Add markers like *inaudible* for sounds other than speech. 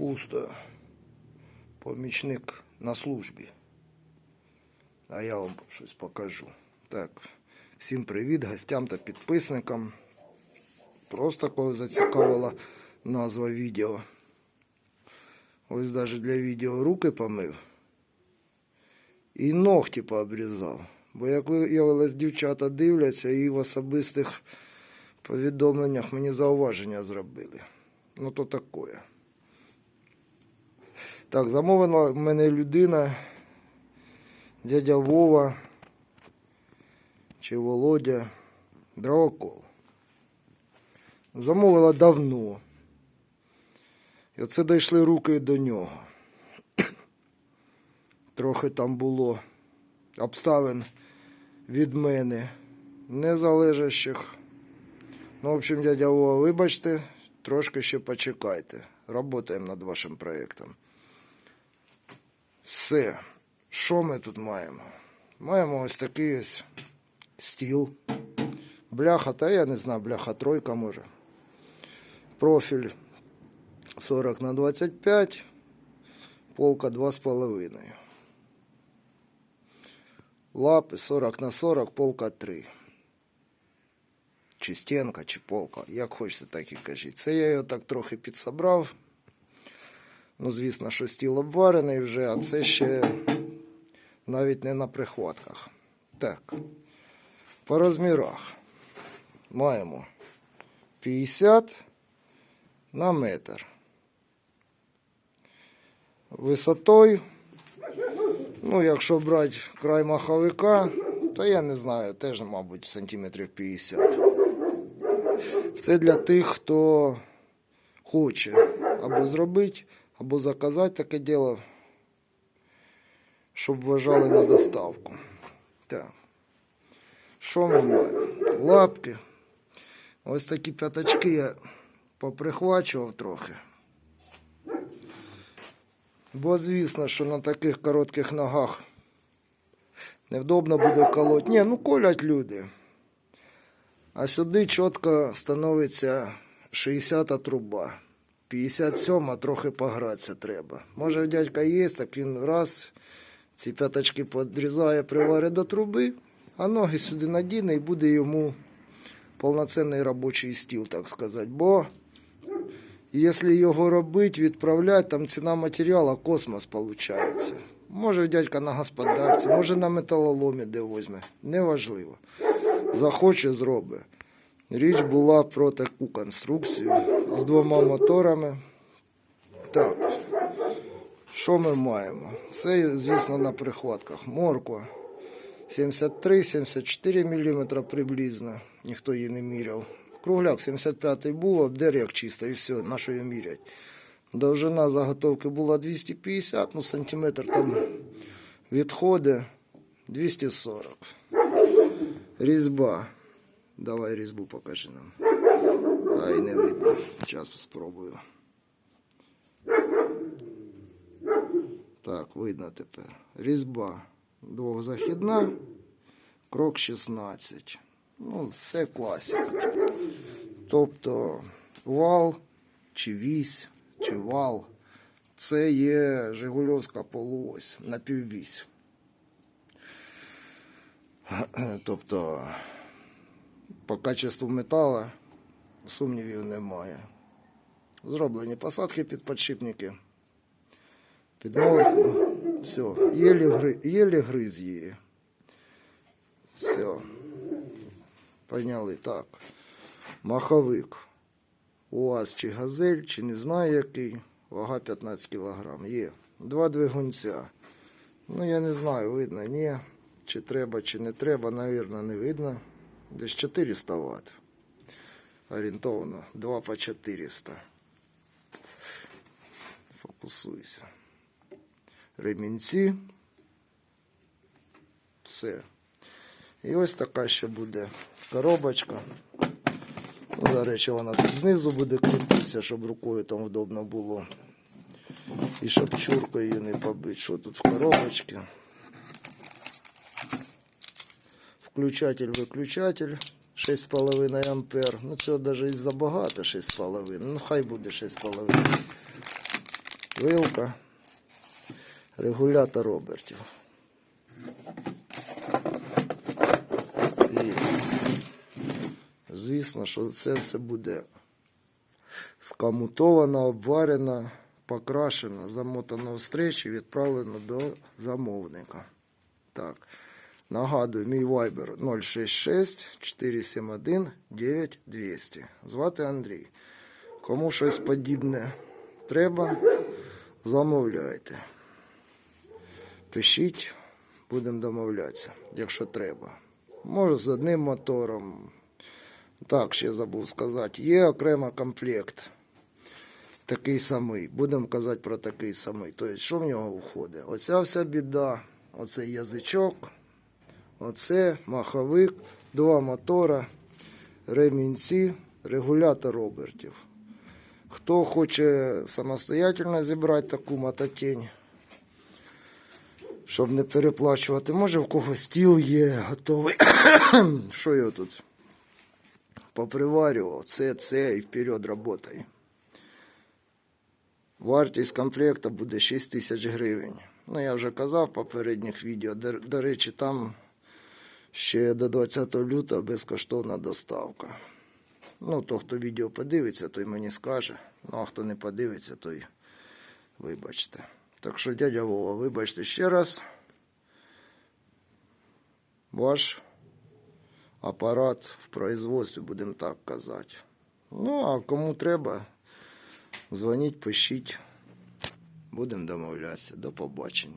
Пусто. Помічник на службі. А я вам щось покажу. Так, всім привіт гостям та підписникам. Просто кого зацікавила назва відео. Ось навіть для відео руки помив. І ногті пообрізав. Бо як виявилось, дівчата дивляться і в особистих повідомленнях мені зауваження зробили. Ну то таке. Так, замовила в мене людина, дядя Вова чи Володя Дровокол. Замовила давно. І оце дійшли руки до нього. *clears throat* Трохи там було обставин від мене незалежащих. Ну, в общем, дядя Вова, вибачте, трошки ще почекайте. Работаємо над вашим проєктом. Все. Що ми тут маємо? Маємо ось такий ось стіл. Бляха, та я не знаю, бляха тройка може. Профіль 40 на 25, полка 2,5. Лапи 40 на 40, полка 3. Чи стінка, чи полка, як хочете, так і кажіть. Це я його так трохи підсобрав. Ну, звісно, що стіл обварений вже, а це ще навіть не на прихватках. Так. По розмірах маємо 50 на метр. Висотою, ну, якщо брати край маховика, то я не знаю, теж, мабуть, сантиметрів 50. Це для тих, хто хоче або зробити, або заказати таке діло, щоб вважали на доставку. Так. Що ми маємо? Лапки. Ось такі п'ятачки я поприхвачував трохи. Бо звісно, що на таких коротких ногах невдобно буде колоть. Ні, ну колять люди. А сюди чітко становиться 60-та труба. 57 трохи погратися треба. Може, дядька є, так він раз ці п'ятачки подрізає, приварить до труби, а ноги сюди надіне і буде йому повноцінний робочий стіл, так сказати. Бо якщо його робити, відправляти, там ціна матеріалу космос виходить. Може, дядька на господарці, може на металоломі де возьме. Неважливо. Захоче, зробить. Річ була про таку конструкцію з двома моторами. Так, що ми маємо? Це, звісно, на прихватках. Морква 73-74 мм приблизно. Ніхто її не міряв. Кругляк 75-й був, обдер як чисто, і все, на що її мірять. Довжина заготовки була 250, ну сантиметр там відходи 240. Різьба. Давай різьбу покажи нам. Ай, не видно. Зараз спробую. Так, видно тепер. Різьба двохзахідна, крок 16. Ну, все класика. Тобто вал чи вісь, чи вал. Це є Жигульовська полуось напіввісь. *clears throat* Тобто по качеству металу сумнівів немає. Зроблені посадки під подшипники. Під морку. Все. Єлі, гри, єлі гриз її. Все. Поняли. Так. Маховик. УАЗ чи газель, чи не знаю який. Вага 15 кг. Є. Два двигунця. Ну, я не знаю, видно, ні. Чи треба, чи не треба, навірно, не видно. Десь 400 Вт. Орієнтовно 2 по 400. Фокусуйся. Ремінці. Все. І ось така ще буде коробочка. Ну, До речі, вона тут знизу буде крутитися, щоб рукою там вдобно було. І щоб чуркою її не побити. Що тут в коробочці? Включатель-виключатель 6,5 ампер. Ну цього навіть і забагато 6,5. Ну хай буде 6,5. вилка, регулятор обертів. І звісно, що це все буде скамутовано, обварено, покрашено, замотано в стріч і відправлено до замовника. Так. Нагадую, мій вайбер 066 471 9200. Звати Андрій. Кому щось подібне треба, замовляйте. Пишіть, будемо домовлятися, якщо треба. Може з одним мотором. Так, ще забув сказати. Є окремо комплект. Такий самий. Будемо казати про такий самий. Тобто, що в нього входить? Оця вся біда, оцей язичок, оце маховик, два мотора, ремінці, регулятор обертів. Хто хоче самостоятельно зібрати таку мототень, щоб не переплачувати, може в кого стіл є готовий. *coughs* Що я тут? Поприварював, це, це і вперед работай. Вартість комплекта буде 6 тисяч гривень. Ну, я вже казав в попередніх відео. До речі, там ще до 20 лютого безкоштовна доставка. Ну, то, хто відео подивиться, той мені скаже. Ну, а хто не подивиться, той вибачте. Так що, дядя Вова, вибачте ще раз. Ваш апарат в производстві, будемо так казати. Ну, а кому треба, дзвоніть, пишіть. Будемо домовлятися. До побачення.